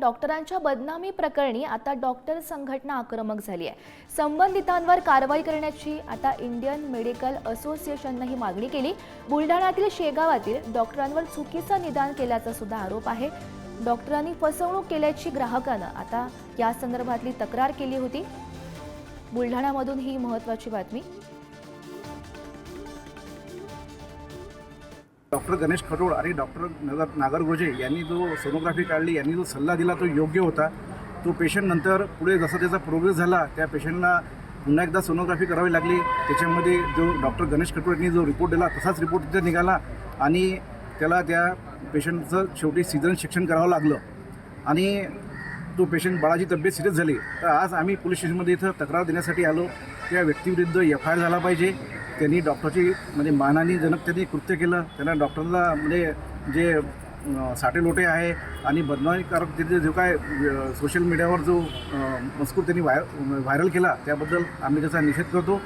डॉक्टरांच्या बदनामी प्रकरणी आता डॉक्टर संघटना आक्रमक झाली आहे. संबंधितांवर कारवाई करण्याची आता इंडियन मेडिकल असोसिएशननं ही मागणी केली. बुलढाण्यातील शेगावातील डॉक्टरांवर चुकीचं निदान केल्याचा सुद्धा आरोप आहे. डॉक्टरांनी फसवणूक केल्याची ग्राहकानं आता या संदर्भातली तक्रार केली होती. बुलढाण्यामधून ही महत्वाची बातमी. डॉक्टर गणेश खटोळ आणि डॉक्टर नगर नागरगोजे यांनी जो सोनोग्राफी काढली यांनी जो सल्ला दिला तो योग्य होता. तो पेशंट नंतर पुढे जसा त्याचा प्रोग्रेस झाला त्या पेशंटला पुन्हा एकदा सोनोग्राफी करावी लागली. त्याच्यामध्ये जो डॉक्टर गणेश खटोळ यांनी जो रिपोर्ट दिला तसाच रिपोर्ट तिथे निघाला आणि त्याला त्या पेशंटचं शेवटी सीझन शिक्षण करावं लागलं. आणि तो पेशंट बाळाची तब्येत सिरियस झाली. तर आज आम्ही पोलीस स्टेशनमध्ये इथं तक्रार देण्यासाठी आलो. त्या व्यक्तीविरुद्ध एफ आय आर झाला पाहिजे. त्यांनी डॉक्टरची म्हणजे मानाने जनक त्यांनी कृत्य केलं. त्यांना डॉक्टरला म्हणजे जे साठे लोटे आहे आणि बदनामीकारक तिथे जो काय सोशल मीडियावर जो मजकूर त्यांनी व्हाय व्हायरल केला त्याबद्दल आम्ही त्याचा निषेध करतो.